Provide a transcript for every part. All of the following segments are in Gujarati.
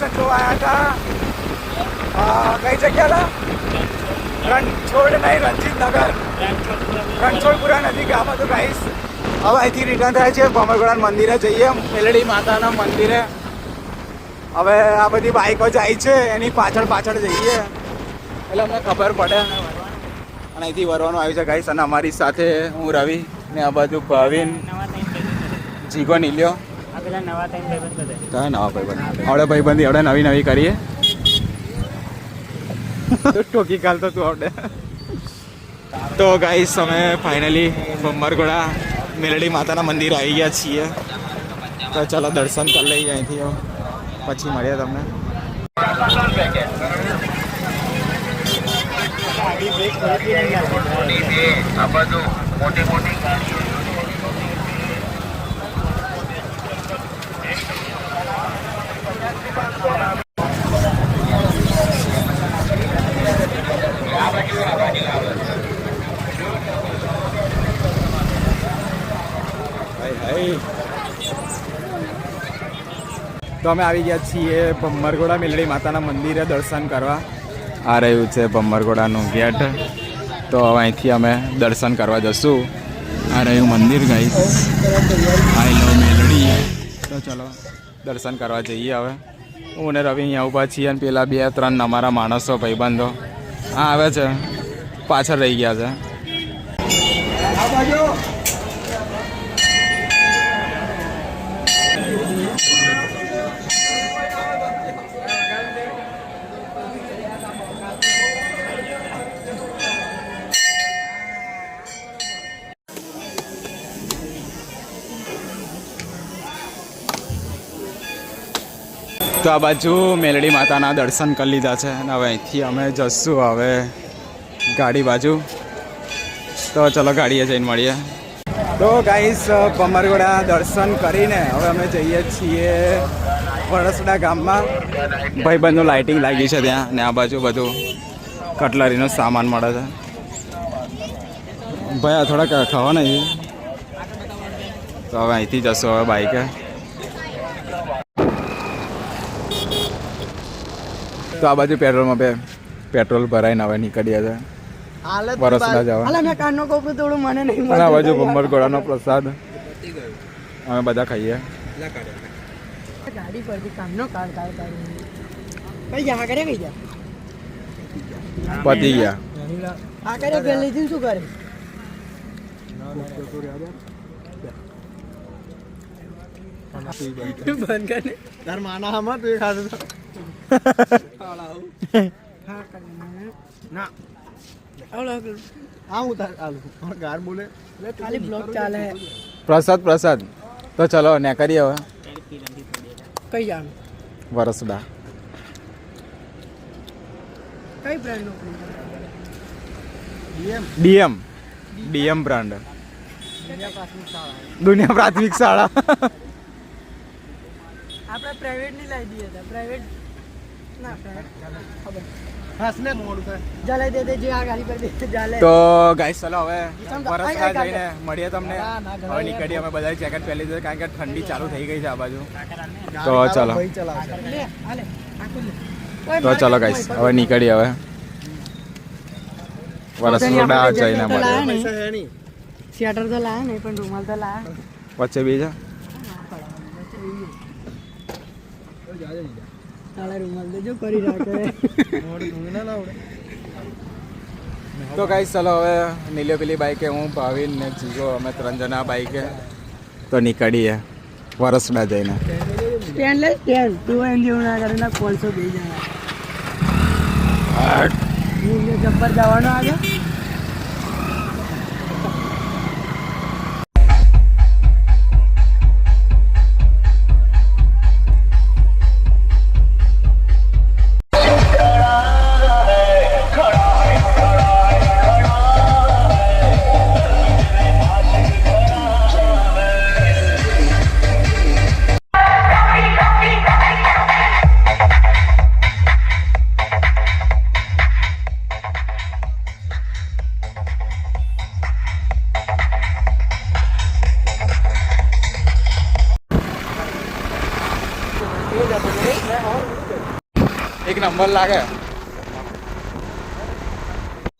કોમ્પિટિશન જોવા આવ્યા હતા કઈ જગ્યા હતા રણછોડ નહીં રણજીતનગર. રણછોડપુરા નજીક આ બધું કહીશ હવે અહીંથી રિટર્ન થાય છે. ભમરગોડા મંદિરે જઈએ. મેલડી માતાના મંદિરે. હવે આ બધી બાઈકો જાય છે. એની પાછળ પાછળ જઈએ. એટલે અમને ખબર પડે અને અહીંથી વરવાનું આવ્યું છે ગાઈસ અને અમારી સાથે હું રવિ ને આ બાજુ ભાવિન જીગો નીલ્યો. કયા નવા ભાઈબંધ. આવડે ભાઈબંધી આપણે નવી નવી કરીએ. તો ટોકી કાલ તો તું આવડે. તો ગાઈસ અમે ફાઇનલી બમ્બરગોડા મેલડી માતાના મંદિર આવી ગયા છીએ. તો ચાલો દર્શન કરી લઈએ અહીંથી. પછી મળીએ તમને. હાય હાય તો અમે આવી ગયા છીએ ભમ્મરગોડા મેલડી માતાના મંદિરે દર્શન કરવા. આ રહ્યું છે ભમ્મરગોડાનું ગેટ. તો હવે અહીંથી અમે દર્શન કરવા જશું. આ રહ્યું મંદિર ગઈ આઈ લવ મેલડી. તો ચલો, દર્શન કરવા જઈએ હવે. હું ને રવિ અહીંયા ઊભા છીએ અને પેલા બે, ત્રણ અમારા માણસો, ભાઈબંધો. હા આવે છે. પાછળ રહી ગયા છે. તો આ બાજુ મેલડી માતાના દર્શન કરી લીધા છે અને હવે અહીંથી અમે જઈશું હવે ગાડી બાજુ. તો ચલો ગાડીએ જઈને મળીએ. તો ગાઈસ પમરગોડા દર્શન કરીને હવે અમે જઈએ છીએ વડસડા ગામમાં. ભાઈબંધનું લાઇટિંગ લાગી છે ત્યાં ને આ બાજુ બધું કટલરીનો સામાન મળે છે. ભાઈ, આ થોડાક ખાવા નહીં. તો હવે અહીંથી જશું હવે બાઈકે તો આ બાજુ પેટ્રોલમાં બે પેટ્રોલ ભરાઈને હવે નીકળ્યા છે વરસના જવા. મેં કાનનો કોપરું થોડું મને નહીં અને આ બાજુ ભંબરગોળાનો પ્રસાદ. અમે બધા ખાઈએ. ગાડી પરથી કામનો કાળ કાળ કાઢ કઈ જા કરે કઈ જા પતી ગયા. આ કરે પહેલેથી શું કરે? બંધ કરે તાર માના હમણાં તું ખાધું ના આવડો હા હું તાર આલુ પણ ગાર બોલે ખાલી બ્લોક ચાલે પ્રસાદ પ્રસાદ. તો ચલો ને કરીએ હવે. કઈ જાણ વરસડા કઈ બ્રાન્ડ ડીએમ. DM brand. દુનિયા પ્રાથમિક શાળા. આપણે પ્રાઇવેટની લાવી દઈએ હતા પ્રાઇવેટ ના ખબર. હાસને મોડું થાય. જાલે દે દે જે આ ગાડી પર દે જાલે. તો ગાઈસ ચલો હવે જઈને મળીએ તમને. હવે નીકળીએ અમે બધા જેકેટ પહેરી દીધું કારણ કે ઠંડી ચાલુ થઈ ગઈ છે આ બાજુ. તો ચલો તો ચલો ગાઈસ હવે નીકળીએ હવે. વરસડા જઈને મળીએ. સ્વેટર તો લાયા નહીં પણ રૂમાલ તો લાયા. વચ્ચે બીજા? રૂમાલ તો કરી રાખે ગાઈસ ચલો હવે પેલી બાઈકે હું ભાવિન ને જીગો અમે ત્રણ જણા બાઈકે તો નીકળીએ વરસડા જઈને. સ્ટેન્ડ લે સ્ટેન્ડ તું એમ જેવું ના કરે ના પાંચસો બે જણા. જબ્બર જવાનો આગળ? નંબર લાગે.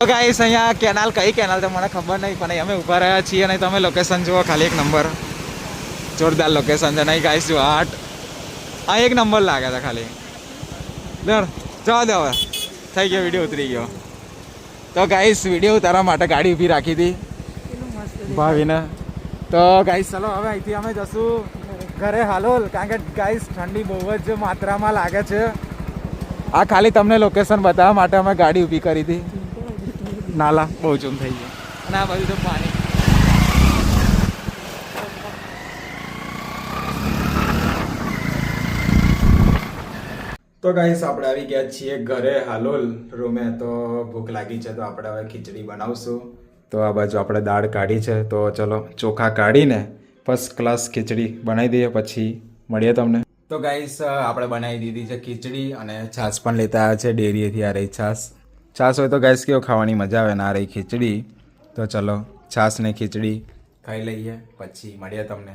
તો ગાઈસ અહીંયા કેનાલ કઈ કેનાલ તો મને ખબર નહીં પણ અમે ઊભા રહ્યા છીએ અને તમે લોકેશન જુઓ ખાલી એક નંબર. જોરદાર લોકેશન છે. નહીં ગાઈસ જો આઠ. આ એક નંબર લાગે છે ખાલી. દર જવા દે હવે. થઈ ગયો વીડિયો ઉતરી ગયો. તો ગાઈસ વીડિયો ઉતારવા માટે ગાડી ઊભી રાખી હતી. ભાવીને તો ગાઈસ ચલો હવે અહીંથી અમે જશું. ઘરે હાલોલ, કારણ કે ગાઈસ ઠંડી બહુ જ માત્રામાં લાગે છે. આ ખાલી તમને લોકેશન બતાવવા માટે અમે ગાડી ઊભી કરી હતી. નાલા, બહુ જૂમ થઈ ગયું. અને આ બધું તો પાણી. તો ગાઈસ આપણે આવી ગયા છીએ ઘરે હાલોલ. રૂમે તો ભૂખ લાગી છે, તો આપણે હવે ખીચડી બનાવશું. તો આ બાજુ આપણે દાળ કાઢી છે, તો ચલો ચોખા કાઢીને ફર્સ્ટ ક્લાસ ખીચડી બનાવી દઈએ, પછી મળીએ તમને. તો ગાઈસ આપણે બનાવી દીધી છે ખીચડી અને છાશ પણ લેતા આવ્યા છે ડેરીએથી આ રહી છાશ. છાશ હોય તો ગાઈસ કેવો ખાવાની મજા આવે ને આ રહી ખીચડી. તો ચલો છાશ ને ખીચડી ખાઈ લઈએ, પછી મળીએ તમને.